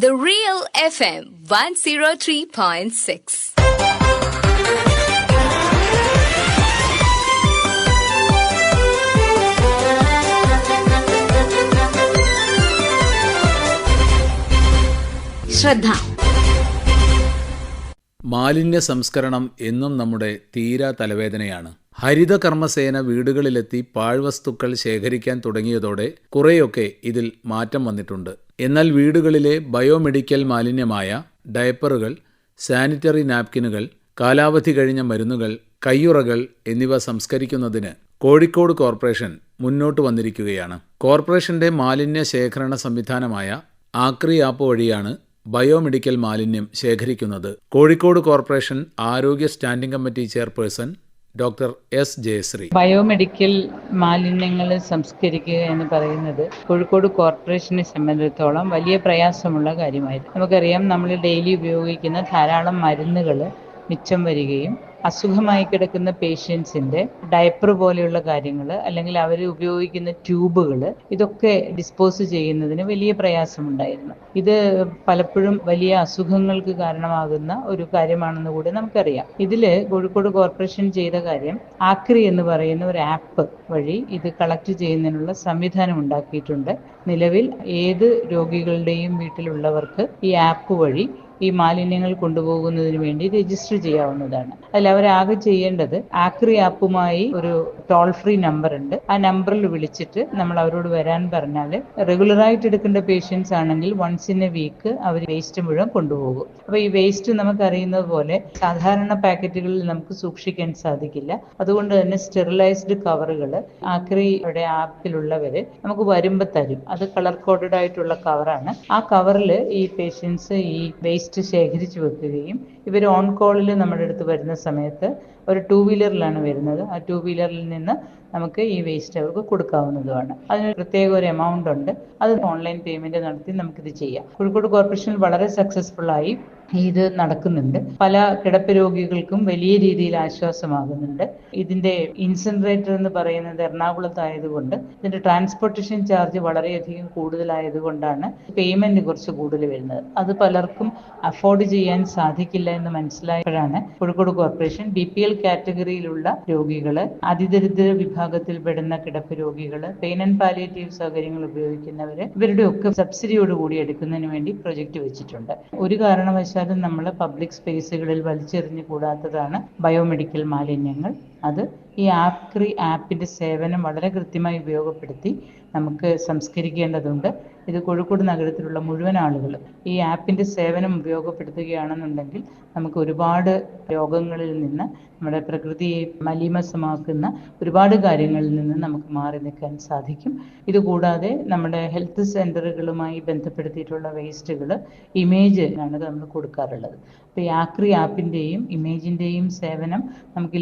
The Real FM 103.6. ശ്രദ്ധ. മാലിന്യ സംസ്കരണം എന്നും നമ്മുടെ തീരാ തലവേദനയാണ്. ഹരിത കർമ്മസേന വീടുകളിലെത്തി പാഴ്വസ്തുക്കൾ ശേഖരിക്കാൻ തുടങ്ങിയതോടെ കുറേയൊക്കെ ഇതിൽ മാറ്റം വന്നിട്ടുണ്ട്. എന്നാൽ വീടുകളിലെ ബയോമെഡിക്കൽ മാലിന്യമായ ഡയപ്പറുകൾ സാനിറ്ററി നാപ്കിനുകൾ കാലാവധി കഴിഞ്ഞ മരുന്നുകൾ കയ്യുറകൾ എന്നിവ സംസ്കരിക്കുന്നതിന് കോഴിക്കോട് കോർപ്പറേഷൻ മുന്നോട്ട് വന്നിരിക്കുകയാണ്. കോർപ്പറേഷന്റെ മാലിന്യ ശേഖരണ സംവിധാനമായ ആക്രി ആപ്പ് വഴിയാണ് ബയോമെഡിക്കൽ മാലിന്യം ശേഖരിക്കുന്നത്. കോഴിക്കോട് കോർപ്പറേഷൻ ആരോഗ്യ standing committee chairperson doctor S Jayasree. Biomedical മാലിന്യങ്ങൾ സംസ്കരിക്കുക എന്ന് പറയുന്നത് കോഴിക്കോട് കോർപ്പറേഷനെ സംബന്ധിച്ചിടത്തോളം വലിയ പ്രയാസമുള്ള കാര്യമായിരുന്നു. നമുക്കറിയാം നമ്മൾ ഡെയിലി ഉപയോഗിക്കുന്ന ധാരാളം മരുന്നുകൾ മിച്ചം വരികയും അസുഖമായി കിടക്കുന്ന പേഷ്യൻസിന്റെ ഡയപ്പർ പോലെയുള്ള കാര്യങ്ങൾ അല്ലെങ്കിൽ അവർ ഉപയോഗിക്കുന്ന ട്യൂബുകൾ ഇതൊക്കെ ഡിസ്പോസ് ചെയ്യുന്നതിന് വലിയ പ്രയാസമുണ്ടായിരുന്നു. ഇത് പലപ്പോഴും വലിയ അസുഖങ്ങൾക്ക് കാരണമാകുന്ന ഒരു കാര്യമാണെന്ന് കൂടി നമുക്കറിയാം. ഇതിൽ കോഴിക്കോട് കോർപ്പറേഷൻ ചെയ്ത കാര്യം ആക്രി എന്ന് പറയുന്ന ഒരു ആപ്പ് വഴി ഇത് കളക്ട് ചെയ്യുന്നതിനുള്ള സംവിധാനം ഉണ്ടാക്കിയിട്ടുണ്ട്. നിലവിൽ ഏത് രോഗികളുടെയും വീട്ടിലുള്ളവർക്ക് ഈ ആപ്പ് വഴി ഈ മാലിന്യങ്ങൾ കൊണ്ടുപോകുന്നതിന് വേണ്ടി രജിസ്റ്റർ ചെയ്യാവുന്നതാണ്. അതിൽ അവരാകെ ചെയ്യേണ്ടത് ആക്രി ആപ്പുമായി ഒരു ടോൾ ഫ്രീ നമ്പർ ഉണ്ട്. ആ നമ്പറിൽ വിളിച്ചിട്ട് നമ്മൾ അവരോട് വരാൻ പറഞ്ഞാൽ റെഗുലറായിട്ട് എടുക്കേണ്ട പേഷ്യൻസ് ആണെങ്കിൽ വൺസ് ഇൻ എ വീക്ക് അവർ വേസ്റ്റ് മുഴുവൻ കൊണ്ടുപോകും. അപ്പൊ ഈ വേസ്റ്റ് നമുക്കറിയുന്നത് പോലെ സാധാരണ പാക്കറ്റുകളിൽ നമുക്ക് സൂക്ഷിക്കാൻ സാധിക്കില്ല. അതുകൊണ്ട് തന്നെ സ്റ്റെറിലൈസ്ഡ് കവറുകൾ ആക്രിയുടെ ആപ്പിലുള്ളവര് നമുക്ക് വരുമ്പോൾ തരും. അത് കളർ കോഡഡ് ആയിട്ടുള്ള കവറാണ് ആ കവറിൽ ഈ പേഷ്യൻസ് ഈ വേസ്റ്റ് ശേഖരിച്ചു വെക്കുകയും ഇവർ ഓൺ കോളിൽ നമ്മുടെ അടുത്ത് വരുന്ന സമയത്ത് ഒരു ടു വീലറിലാണ് വരുന്നത്. ആ ടു വീലറിൽ നിന്ന് നമുക്ക് ഈ വേസ്റ്റ് അവർക്ക് കൊടുക്കാവുന്നതുമാണ്. അതിന് പ്രത്യേക ഒരു എമൗണ്ട് ഉണ്ട്. അത് ഓൺലൈൻ പേയ്മെന്റ് നടത്തി നമുക്കിത് ചെയ്യാം. കോഴിക്കോട് കോർപ്പറേഷനിൽ വളരെ സക്സസ്ഫുൾ ആയി ഇത് നടക്കുന്നുണ്ട്. പല കിടപ്പ് രോഗികൾക്കും വലിയ രീതിയിൽ ആശ്വാസമാകുന്നുണ്ട്. ഇതിന്റെ ഇൻസെൻട്രേറ്റർ എന്ന് പറയുന്നത് എറണാകുളത്തായതുകൊണ്ട് ഇതിന്റെ ട്രാൻസ്പോർട്ടേഷൻ ചാർജ് വളരെയധികം കൂടുതലായതുകൊണ്ടാണ് പേയ്മെന്റ് കുറച്ച് കൂടുതൽ വരുന്നത്. അത് പലർക്കും അഫോർഡ് ചെയ്യാൻ സാധിക്കില്ല എന്ന് മനസ്സിലായപ്പോഴാണ് Kozhikode corporation B P L കാറ്റഗറിയിലുള്ള രോഗികൾ അതിദരിദ്ര വിഭാഗത്തിൽ പെടുന്ന കിടപ്പ് രോഗികൾ പെയിൻ ആൻഡ് പാലിയേറ്റീവ് സൗകര്യങ്ങൾ ഉപയോഗിക്കുന്നവര് ഇവരുടെ ഒക്കെ സബ്സിഡിയോട് കൂടി എടുക്കുന്നതിന് വേണ്ടി പ്രൊജക്ട് വെച്ചിട്ടുണ്ട്. ഒരു കാരണവശാലും നമ്മൾ പബ്ലിക് സ്പേസുകളിൽ വലിച്ചെറിഞ്ഞു കൂടാത്തതാണ് ബയോമെഡിക്കൽ മാലിന്യങ്ങൾ. അത് ഈ ആക്രി ആപ്പിന്റെ സേവനം വളരെ കൃത്യമായി ഉപയോഗപ്പെടുത്തി നമുക്ക് സംസ്കരിക്കേണ്ടതുണ്ട്. ഇത് കോഴിക്കോട് നഗരത്തിലുള്ള മുഴുവൻ ആളുകളും ഈ ആപ്പിന്റെ സേവനം ഉപയോഗപ്പെടുത്തുകയാണെന്നുണ്ടെങ്കിൽ നമുക്ക് ഒരുപാട് രോഗങ്ങളിൽ നിന്ന് നമ്മുടെ പ്രകൃതിയെ മലീമസമാക്കുന്ന ഒരുപാട് കാര്യങ്ങളിൽ നിന്ന് നമുക്ക് മാറി നിൽക്കാൻ സാധിക്കും. ഇതുകൂടാതെ നമ്മുടെ ഹെൽത്ത് സെന്ററുകളുമായി ബന്ധപ്പെടുത്തിയിട്ടുള്ള വേസ്റ്റുകൾ ഇമേജ് ആണ് നമ്മൾ കൊടുക്കാറുള്ളത്. അപ്പോൾ ഈ ആക്രി ആപ്പിന്റെയും ഇമേജിന്റെയും സേവനം നമുക്ക്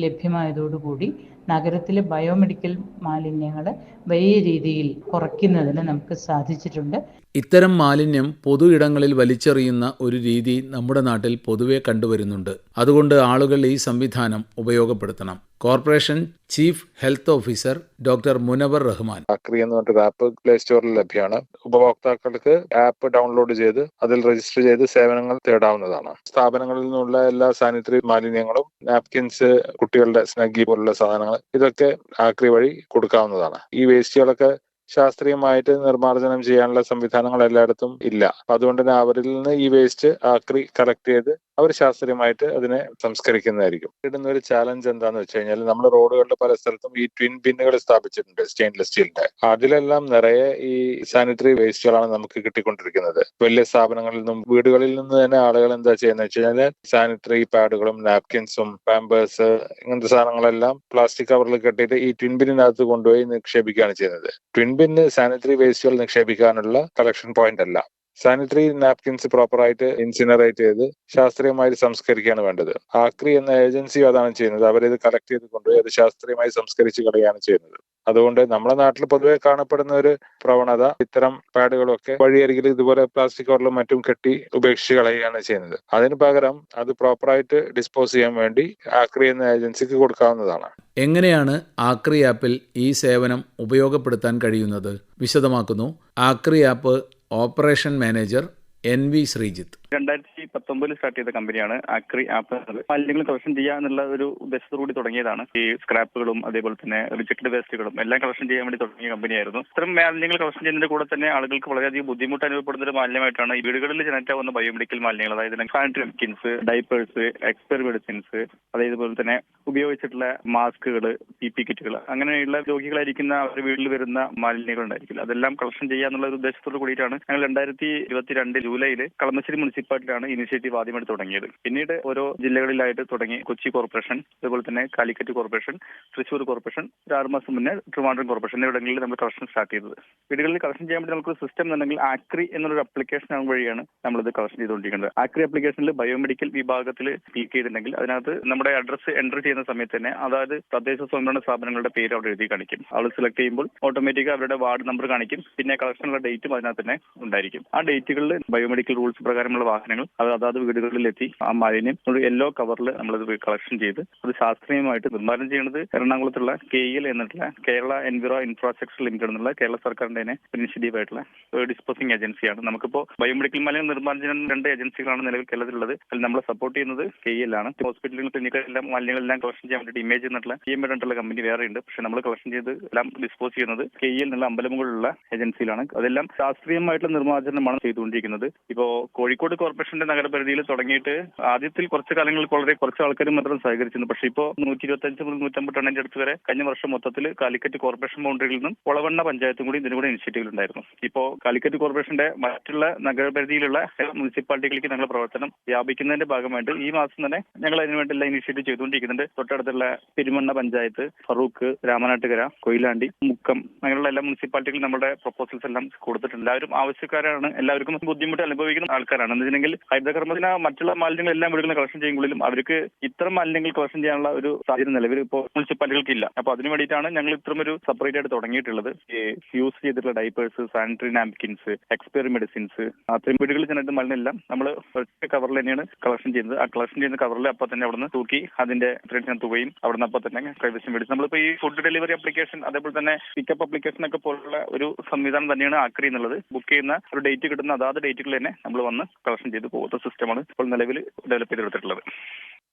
ലഭ്യമായതോടുകൂടി നഗരത്തിലെ ബയോമെഡിക്കൽ മാലിന്യങ്ങൾ വലിയ രീതിയിൽ കുറയ്ക്കുന്നതിന് നമുക്ക് സാധിച്ചിട്ടുണ്ട്. ഇത്തരം മാലിന്യം പൊതു ഇടങ്ങളിൽ വലിച്ചെറിയുന്ന ഒരു രീതി നമ്മുടെ നാട്ടിൽ പൊതുവെ കണ്ടുവരുന്നുണ്ട്. അതുകൊണ്ട് ആളുകൾ ഈ സംവിധാനം ഉപയോഗപ്പെടുത്തണം. Corporation chief health officer doctor Munavar Rahman. എന്ന് പറഞ്ഞൊരു ആപ്പ് പ്ലേ സ്റ്റോറിൽ ലഭ്യമാണ്. ഉപഭോക്താക്കൾക്ക് ആപ്പ് ഡൗൺലോഡ് ചെയ്ത് അതിൽ രജിസ്റ്റർ ചെയ്ത് സേവനങ്ങൾ തേടാവുന്നതാണ്. സ്ഥാപനങ്ങളിൽ നിന്നുള്ള എല്ലാ സാനിറ്ററി മാലിന്യങ്ങളും നാപ്കിൻസ് കുട്ടികളുടെ സ്നഗ്ഗി പോലുള്ള സാധനങ്ങൾ ഇതൊക്കെ ആക്രി വഴി കൊടുക്കാവുന്നതാണ്. ഈ വേസ്റ്റുകളൊക്കെ ശാസ്ത്രീയമായിട്ട് നിർമ്മാർജനം ചെയ്യാനുള്ള സംവിധാനങ്ങൾ എല്ലായിടത്തും ഇല്ല. അപ്പൊ അതുകൊണ്ട് തന്നെ അവരിൽ നിന്ന് ഈ വേസ്റ്റ് ആക്രി കളക്ട് ചെയ്ത് അവർ ശാസ്ത്രീയമായിട്ട് അതിനെ സംസ്കരിക്കുന്നതായിരിക്കും. ഇടുന്ന ഒരു ചാലഞ്ച് എന്താന്ന് വെച്ച് കഴിഞ്ഞാൽ നമ്മൾ റോഡുകളുടെ പല സ്ഥലത്തും ഈ ട്വിൻ ബിന്നുകൾ സ്ഥാപിച്ചിട്ടുണ്ട് സ്റ്റെയിൻലെസ് സ്റ്റീലിന്റെ അതിലെല്ലാം നിറയെ ഈ സാനിറ്ററി വേസ്റ്റുകളാണ് നമുക്ക് കിട്ടിക്കൊണ്ടിരിക്കുന്നത്. വലിയ സ്ഥാപനങ്ങളിൽ നിന്നും വീടുകളിൽ നിന്ന് തന്നെ ആളുകൾ എന്താ ചെയ്യുന്നത് വെച്ച് കഴിഞ്ഞാൽ സാനിറ്ററി പാഡുകളും നാപ്കിൻസും പാമ്പേഴ്സ് ഇങ്ങനത്തെ സാധനങ്ങളെല്ലാം പ്ലാസ്റ്റിക് കവറിൽ കെട്ടിയിട്ട് ഈ ട്വിൻ ബിന്നിനകത്ത് കൊണ്ടുപോയി നിക്ഷേപിക്കുകയാണ് ചെയ്യുന്നത്. ട്വിൻ ബിന്ന് സാനിറ്ററി വേസ്റ്റുകൾ നിക്ഷേപിക്കാനുള്ള കളക്ഷൻ പോയിന്റ് അല്ല. സാനിറ്ററി നാപ്കിൻസ് പ്രോപ്പറായിട്ട് ഇൻസിനറേറ്റ് ചെയ്ത് ശാസ്ത്രീയമായി സംസ്കരിക്കുകയാണ് വേണ്ടത്. ആക്രി എന്ന ഏജൻസി അതാണ് ചെയ്യുന്നത്. അവരിത് കളക്ട് ചെയ്ത് കൊണ്ടുപോയി അത് ശാസ്ത്രീയമായി സംസ്കരിച്ച് കളയാണ് ചെയ്യുന്നത്. അതുകൊണ്ട് നമ്മുടെ നാട്ടിൽ പൊതുവെ കാണപ്പെടുന്ന ഒരു പ്രവണത ഇത്തരം പാഡുകളൊക്കെ വഴിയരികിൽ ഇതുപോലെ പ്ലാസ്റ്റിക് കവറിലും മറ്റും കെട്ടി ഉപേക്ഷിച്ച് കളയുകയാണ് ചെയ്യുന്നത്. അതിന് പകരം അത് പ്രോപ്പറായിട്ട് ഡിസ്പോസ് ചെയ്യാൻ വേണ്ടി ആക്രി എന്ന ഏജൻസിക്ക് കൊടുക്കാവുന്നതാണ്. എങ്ങനെയാണ് ആക്രി ആപ്പിൽ ഈ സേവനം ഉപയോഗപ്പെടുത്താൻ കഴിയുന്നത്? വിശദമാക്കുന്നു. Aakri app operation manager N V Sreejith. രണ്ടായിരത്തി പത്തൊമ്പതിൽ സ്റ്റാർട്ട് ചെയ്ത കമ്പനിയാണ് ആക്രി ആപ്പ് മാലിന്യങ്ങൾ കളക്ഷൻ ചെയ്യുക എന്നുള്ള ഒരു ഉദ്ദേശത്തോടുകൂടി തുടങ്ങിയതാണ്. ഈ സ്ക്രാപ്പുകളും അതേപോലെ തന്നെ റിജക്റ്റഡ് വേസ്റ്റുകളും എല്ലാം കളക്ഷൻ ചെയ്യാൻ വേണ്ടി തുടങ്ങിയ കമ്പനിയായിരുന്നു ഇത്തരം മാലിന്യങ്ങൾ കളക്ഷൻ ചെയ്യുന്നതിന്റെ കൂടെ തന്നെ ആളുകൾക്ക് വളരെയധികം ബുദ്ധിമുട്ട് അനുഭവപ്പെടുന്ന ഒരു മാലിന്യമായിട്ടാണ് ഈ വീടുകളിൽ ജനറ്റ് ആവുന്ന ബയോമെഡിക്കൽ മാലിന്യങ്ങൾ അതായത് sanitary napkins diapers expire medicines അതേപോലെ തന്നെ ഉപയോഗിച്ചിട്ടുള്ള മാസ്കുകൾ പി പി കിറ്റുകൾ അങ്ങനെയുള്ള രോഗികളായിരിക്കുന്ന അവരുടെ വീട്ടിൽ വരുന്ന മാലിന്യങ്ങൾ ഉണ്ടായിരിക്കില്ല. അതെല്ലാം കളക്ഷൻ ചെയ്യാന്നുള്ള ഒരു ഉദ്ദേശത്തോട് കൂടിയിട്ടാണ് ഞങ്ങൾ രണ്ടായിരത്തി ഇരുപത്തിരണ്ട് ജൂലൈയിൽ കളമശ്ശേരി മുനിസിപ്പാലിറ്റിയാണ് ഇനിഷ്യേറ്റീവ് ആദ്യമായിട്ട് തുടങ്ങിയത്. പിന്നീട് ഓരോ ജില്ലകളിലായിട്ട് തുടങ്ങി കൊച്ചി കോർപ്പറേഷൻ അതുപോലെ തന്നെ കാലിക്കറ്റ് കോർപ്പറേഷൻ തൃശ്ശൂർ കോർപ്പറേഷൻ ഒരു ആറ് മാസം മുന്നേ ട്രിവാൻഡ്രം കോർപ്പറേഷൻ എന്നിവിടങ്ങളിൽ നമ്മൾ കളക്ഷൻ സ്റ്റാർട്ട് ചെയ്തത്. വീടുകളിൽ കളക്ഷൻ ചെയ്യാൻ വേണ്ടി നമുക്ക് സിസ്റ്റം എന്നുണ്ടെങ്കിൽ ആക്രി എന്നൊരു അപ്ലിക്കേഷൻ വഴിയാണ് നമ്മളിത് കളക്ഷൻ ചെയ്തുകൊണ്ടിരിക്കുന്നത്. ആക്രി അപ്ലിക്കേഷനിൽ ബയോമെഡിക്കൽ വിഭാഗത്തിൽ ക്ലിക്ക് ചെയ്തിട്ടുണ്ടെങ്കിൽ അതിനകത്ത് നമ്മുടെ അഡ്രസ്സ് എന്റർ ചെയ്യുന്ന സമയത്ത് തന്നെ അതായത് തദ്ദേശ സ്വയംഭരണ സ്ഥാപനങ്ങളുടെ പേര് അവിടെ എഴുതി കാണിക്കും. അവൾ സെലക്ട് ചെയ്യുമ്പോൾ ഓട്ടോമാറ്റിക് അവരുടെ വാർഡ് നമ്പർ കാണിക്കും. പിന്നെ കളക്ഷനുള്ള ഡേറ്റും അതിനകത്ത് തന്നെ ഉണ്ടായിരിക്കും. ആ ഡേറ്റുകളിൽ ബയോമെഡിക്കൽ റൂൾസ് പ്രകാരമുള്ള വാഹനങ്ങൾ അത് അതാത് വീടുകളിലെത്തി ആ മാലിന്യം ഒരു യെല്ലോ കവറിൽ നമ്മളത് കളക്ഷൻ ചെയ്ത് അത് ശാസ്ത്രീയമായിട്ട് നിർമ്മാണം ചെയ്യുന്നത് എറണാകുളത്തുള്ള കെ എൽ എന്നിട്ടുള്ള കേരള എൻവിറോ ഇൻഫ്രാസ്ട്രക്ചർ ലിമിറ്റഡ് എന്നുള്ള കേരള സർക്കാരിന്റെ തന്നെ ഇനിഷ്യേറ്റീവ് ആയിട്ടുള്ള ഡിസ്പോസിംഗ് ഏജൻസിയാണ് നമുക്കിപ്പോ ബയോമെഡിക്കൽ മാലിന്യം നിർമ്മാണം ചെയ്യുന്ന രണ്ട് ഏജൻസികളാണ് നിലവിൽ കേരളത്തിലുള്ളത്. അതിൽ നമ്മളെ സപ്പോർട്ട് ചെയ്യുന്നത് കെ എൽ ആണ്. ഹോസ്പിറ്റലുകൾ ക്ലിനിക്കുകളെല്ലാം മാലിന്യങ്ങളെല്ലാം കളക്ഷൻ ചെയ്യാൻ വേണ്ടി ഇമേജ് എന്നിട്ടുള്ള ഇ എം ആയിട്ടുള്ള കമ്പനി വേറെ ഉണ്ട്. പക്ഷെ നമ്മൾ കളക്ഷൻ ചെയ്ത് എല്ലാം ഡിസ്പോസ് ചെയ്യുന്നത് കെ എൽ എന്നുള്ള അമ്പലമുകളിലുള്ള ഏജൻസിയിലാണ് അതെല്ലാം ശാസ്ത്രീയമായിട്ടുള്ള നിർമ്മാർജനമാണ് ചെയ്തുകൊണ്ടിരിക്കുന്നത്. ഇപ്പോ കോഴിക്കോട് കോർപ്പറേഷന്റെ നഗരപരിധിയിൽ തുടങ്ങിയിട്ട് ആദ്യത്തിൽ കുറച്ച് കാലങ്ങൾക്ക് വളരെ കുറച്ച് ആൾക്കാർ മാത്രം സഹകരിച്ചിരുന്നു. പക്ഷേ ഇപ്പോൾ നൂറ്റി ഇരുപത്തഞ്ച് മുതൽ നൂറ്റമ്പത് ടണ്ണിന്റെ അടുത്ത് വരെ കഴിഞ്ഞ വർഷം മൊത്തത്തിൽ കാലിക്കറ്റ് കോർപ്പറേഷൻ ബൗണ്ടറിയിൽ നിന്നും ഒളവണ്ണ പഞ്ചായത്തും കൂടി ഇതിന് കൂടെ ഇനിഷ്യേറ്റീവ് ഉണ്ടായിരുന്നു. ഇപ്പോൾ കാലിക്കറ്റ് കോർപ്പറേഷന്റെ മറ്റുള്ള നഗരപരിധിയിലുള്ള മുനിസിപ്പാലിറ്റികളിലേക്ക് ഞങ്ങൾ പ്രവർത്തനം വ്യാപിക്കുന്നതിന്റെ ഭാഗമായിട്ട് ഈ മാസം തന്നെ ഞങ്ങൾ അതിനുവേണ്ടി എല്ലാ ഇനിഷ്യേറ്റീവ് ചെയ്തുകൊണ്ടിരിക്കുന്നുണ്ട്. തൊട്ടടുത്തുള്ള പെരുമണ്ണ പഞ്ചായത്ത് ഫറൂഖ് രാമനാട്ടുകര കൊയിലാണ്ടി മുക്കം അങ്ങനെയുള്ള എല്ലാ മുനിസിപ്പാലിറ്റികളും നമ്മുടെ പ്രപ്പോസൽസ് എല്ലാം കൊടുത്തിട്ടുണ്ട്. എല്ലാവരും ആവശ്യക്കാരാണ്. എല്ലാവർക്കും ബുദ്ധിമുട്ട് അനുഭവിക്കുന്ന ആൾക്കാരാണ്. എന്ന് വെച്ചിട്ടുണ്ടെങ്കിൽ ഹരിതകർമ്മത്തിന് മറ്റുള്ള മാലിന്യങ്ങൾ എല്ലാം വീടുകളിൽ കളക്ഷൻ ചെയ്യുമ്പോഴും അവർക്ക് ഇത്തരം മാലിന്യങ്ങൾ കളക്ഷൻ ചെയ്യാനുള്ള ഒരു സാഹചര്യം നിലവിൽ ഇപ്പോൾ മുനിസിപ്പാലിറ്റികൾക്ക് ഇല്ല അപ്പൊ അതിനു വേണ്ടിയിട്ടാണ് ഞങ്ങൾ ഇത്തരം ഒരു സെപ്പറേറ്റ് ആയിട്ട് തുടങ്ങിയിട്ടുള്ളത്. ഈ യൂസ് ചെയ്തിട്ടുള്ള diapers sanitary napkins expire medicines അത്രയും വീടുകളിൽ ചെന്നിട്ട് മാലിന്യം എല്ലാം നമ്മൾ ഒറ്റ കവറിൽ തന്നെയാണ് കളക്ഷൻ ചെയ്യുന്നത്. ആ കളക്ഷൻ ചെയ്യുന്ന കവറിൽ അപ്പൊ തന്നെ അവിടുന്ന് തൂക്കി അതിന്റെ ഇത്രയും തുകയും അവിടുന്ന് അപ്പൊ തന്നെ കൈവശം മേടിച്ച്. നമ്മളിപ്പോ ഈ ഫുഡ് ഡെലിവറി അപ്ലിക്കേഷൻ അതേപോലെ തന്നെ പിക്കപ്പ് അപ്ലിക്കേഷൻ ഒക്കെ പോലുള്ള ഒരു സംവിധാനം തന്നെയാണ് ആക്രി എന്നുള്ളത്. ബുക്ക് ചെയ്യുന്ന ഒരു ഡേറ്റ് കിട്ടുന്ന അതാത് ഡേറ്റുകളിൽ തന്നെ നമ്മൾ വന്ന് കളക്ഷൻ ചെയ്ത് പോകുന്ന സിസ്റ്റമാണ് ഇപ്പോൾ നിലവിൽ ഡെവലപ്പ് ചെയ്തെടുത്തിട്ടുള്ളത്.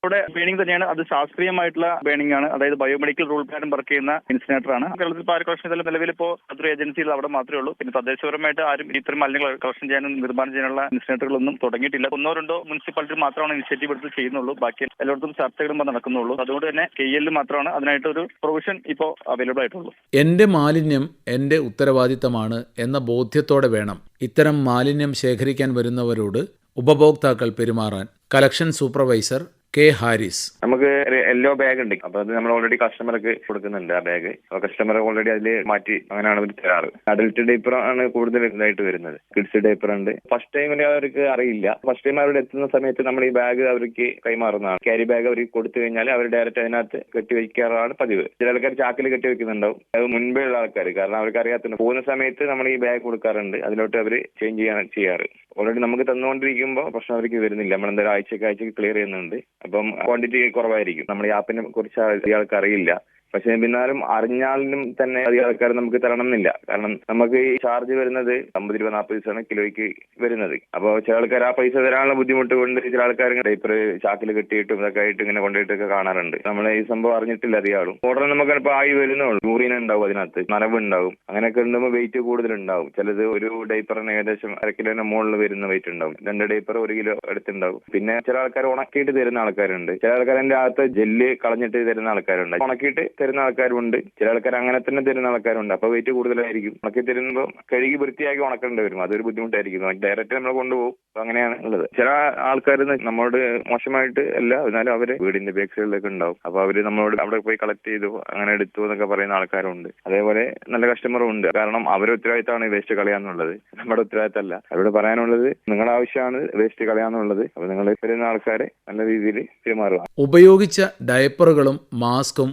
ഇവിടെ ബേണിംഗ് തന്നെയാണ്. അത് ശാസ്ത്രീയമായിട്ടുള്ള ബേണിംഗ് ആണ്. അതായത് ബയോമെഡിക്കൽ റൂൾ പ്രകാരം വർക്ക് ചെയ്യുന്ന ഇൻസിനേറ്റർ ആണ്. കേരളത്തിൽ ആര് കളക്ഷൻ ചെയ്താലും നിലവിൽ ഇപ്പോൾ അത്ര ഏജൻസികൾ അവിടെ മാത്രമേ ഉള്ളൂ. പിന്നെ തദ്ദേശപരമായിട്ട് ആരും ഇത്തരം മാലിന്യങ്ങൾ കളക്ഷൻ ചെയ്യാനും നിർമ്മാണം ചെയ്യാനുള്ള ഇൻസിനേറ്ററുകളൊന്നും തുടങ്ങിയിട്ടില്ല. ഒന്നോ രണ്ടോ മുനിസിപ്പാലിറ്റി മാത്രമാണ് ഇനിഷ്യേറ്റീവ് എടുത്ത് ചെയ്യുന്നുള്ളൂ. ബാക്കി എല്ലായിടത്തും ചർച്ചകളും നടക്കുന്നുള്ളൂ. അതുകൊണ്ട് തന്നെ കെ എല്ലിൽ മാത്രമാണ് അതിനായിട്ട് ഒരു പ്രൊവിഷൻ ഇപ്പോൾ അവൈലബിൾ ആയിട്ടുള്ളൂ. എന്റെ മാലിന്യം എന്റെ ഉത്തരവാദിത്തമാണ് എന്ന ബോധ്യത്തോടെ വേണം ഇത്തരം മാലിന്യം ശേഖരിക്കാൻ വരുന്നവരോട് ഉപഭോക്താക്കൾ പെരുമാറാൻ കലക്ഷൻ സൂപ്പർവൈസർ കെ ഹാരിസ്. നമുക്ക് യെല്ലോ ബാഗ് ഉണ്ട്. അപ്പൊ അത് നമ്മൾ ഓൾറെഡി കസ്റ്റമർക്ക് കൊടുക്കുന്നുണ്ട് ആ ബാഗ് അപ്പൊ കസ്റ്റമർ ഓൾറെഡി അതിൽ മാറ്റി അങ്ങനെയാണ് അവർ തരാറ്. അഡൽട്ട് ഡേപ്പർ ആണ് കൂടുതൽ ഇതായിട്ട് വരുന്നത്. കിഡ്സ് ഡേപ്പർ ഉണ്ട്. ഫസ്റ്റ് ടൈമിൽ അവർക്ക് അറിയില്ല. ഫസ്റ്റ് ടൈം അവരുടെ എത്തുന്ന സമയത്ത് നമ്മൾ ഈ ബാഗ് അവർക്ക് കൈമാറുന്നതാണ്. ക്യാരി ബാഗ് അവർക്ക് കൊടുത്തു കഴിഞ്ഞാൽ അവർ ഡയറക്റ്റ് അതിനകത്ത് കെട്ടി വയ്ക്കാറാണ് പതിവ്. ചില ആൾക്കാർ ചാക്കിൽ കെട്ടി വെക്കുന്നുണ്ടാവും. അത് മുൻപേ ഉള്ള ആൾക്കാർ കാരണം അവർക്ക് അറിയാത്തുണ്ട് പോകുന്ന സമയത്ത് നമ്മൾ ഈ ബാഗ് കൊടുക്കാറുണ്ട്. അതിലോട്ട് അവർ ചേഞ്ച് ചെയ്യാൻ ചെയ്യാറ്. ഓൾറെഡി നമുക്ക് തന്നുകൊണ്ടിരിക്കുമ്പോൾ പ്രശ്നം അവർക്ക് വരുന്നില്ല. നമ്മൾ എന്തായാലും ആഴ്ചക്ക് ആഴ്ചക്ക് ക്ലിയർ ചെയ്യുന്നുണ്ട്. അപ്പം ക്വാണ്ടിറ്റി കുറവായിരിക്കും. നമ്മുടെ ഈ ആപ്പിനെ കുറിച്ച് ഇയാൾക്ക് അറിയില്ല. പക്ഷെ എന്നാലും അറിഞ്ഞാലും തന്നെ അധികം ആൾക്കാർ നമുക്ക് തരണം എന്നില്ല കാരണം നമുക്ക് ഈ ചാർജ് വരുന്നത് അമ്പത് രൂപ നാൽപ്പത് പൈസയാണ് കിലോയ്ക്ക് വരുന്നത്. അപ്പോൾ ചില ആൾക്കാർ ആ പൈസ തരാനുള്ള ബുദ്ധിമുട്ട് കൊണ്ട് ചില ആൾക്കാർ ഡൈപ്പർ ചാക്കിൽ കെട്ടിയിട്ടും ഇതൊക്കെ ആയിട്ട് ഇങ്ങനെ കൊണ്ടുപോയിട്ടൊക്കെ കാണാറുണ്ട്. നമ്മൾ ഈ സംഭവം അറിഞ്ഞിട്ടില്ല അധികം ആളും ഓർഡർ നമുക്ക് ഇപ്പോൾ ആയി വരുന്നുള്ളൂ യൂറിൻ ഉണ്ടാവും അതിനകത്ത് നനവ് ഉണ്ടാവും. അങ്ങനെയൊക്കെ ഉണ്ടാകുമ്പോൾ വെയിറ്റ് കൂടുതൽ ഉണ്ടാവും. ചിലത് ഒരു ഡൈപ്പറിന് ഏകദേശം അര കിലോന് മുകളിൽ വരുന്ന വെയിറ്റ് ഉണ്ടാവും. രണ്ട് ഡൈപ്പർ ഒരു കിലോ അടുത്തുണ്ടാവും. പിന്നെ ചില ആൾക്കാർ ഉണക്കിയിട്ട് തരുന്ന ആൾക്കാരുണ്ട്. ചില ആൾക്കാർ അതിന്റെ അകത്ത് ജെല്ല് കളഞ്ഞിട്ട് തരുന്ന ആൾക്കാരുണ്ട്. ഉണക്കിയിട്ട് തരുന്ന ആൾക്കാരുണ്ട്. ചില ആൾക്കാർ അങ്ങനെ തന്നെ തരുന്ന ആൾക്കാരുണ്ട്. അപ്പൊ വെയിറ്റ് കൂടുതലായിരിക്കും. ഉണക്കി തരുമ്പോൾ കഴുകി വൃത്തിയാക്കി ഉണക്കേണ്ടി വരും. അതൊരു ബുദ്ധിമുട്ടായിരിക്കും. ഡയറക്റ്റ് നമ്മൾ കൊണ്ടുപോകും. അങ്ങനെയാണ് ഉള്ളത്. ചില ആൾക്കാർ നമ്മളോട് മോശമായിട്ട് അല്ല എന്നാലും അവർ വീടിന്റെ ബാക്ക് ഉണ്ടാവും. അപ്പൊ അവർ നമ്മളോട് അവിടെ പോയി കളക്ട് ചെയ്തു അങ്ങനെ എടുത്തു എന്നൊക്കെ പറയുന്ന ആൾക്കാരുണ്ട്. അതേപോലെ നല്ല കസ്റ്റമറും ഉണ്ട്. കാരണം അവരുടെ ഉത്തരവാദിത്തമാണ് വേസ്റ്റ് കളയാന്നുള്ളത് നമ്മുടെ ഉത്തരവാദിത്തമല്ല അവരോട് പറയാനുള്ളത് നിങ്ങളുടെ ആവശ്യമാണ് വേസ്റ്റ് കളയാന്നുള്ളത് അപ്പൊ നിങ്ങൾ വരുന്ന ആൾക്കാരെ നല്ല രീതിയിൽ പെരുമാറുക. ഉപയോഗിച്ച ഡയപ്പറുകളും മാസ്കും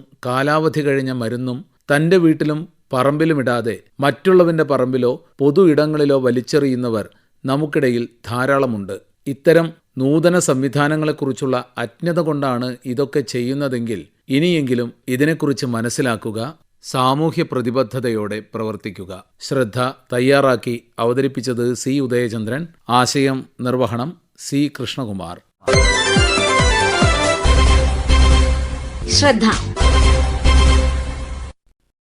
കാലാവധി കഴിഞ്ഞ മരുന്നും തന്റെ വീട്ടിലും പറമ്പിലുമിടാതെ മറ്റുള്ളവന്റെ പറമ്പിലോ പൊതു ഇടങ്ങളിലോ വലിച്ചെറിയുന്നവർ നമുക്കിടയിൽ ധാരാളമുണ്ട്. ഇത്തരം നൂതന സംവിധാനങ്ങളെക്കുറിച്ചുള്ള അജ്ഞത കൊണ്ടാണ് ഇതൊക്കെ ചെയ്യുന്നതെങ്കിൽ ഇനിയെങ്കിലും ഇതിനെക്കുറിച്ച് മനസ്സിലാക്കുക സാമൂഹ്യ പ്രതിബദ്ധതയോടെ പ്രവർത്തിക്കുക. ശ്രദ്ധ തയ്യാറാക്കി അവതരിപ്പിച്ചത് സി ഉദയചന്ദ്രൻ. ആശയം നിർവഹണം സി കൃഷ്ണകുമാർ. ശ്രദ്ധ.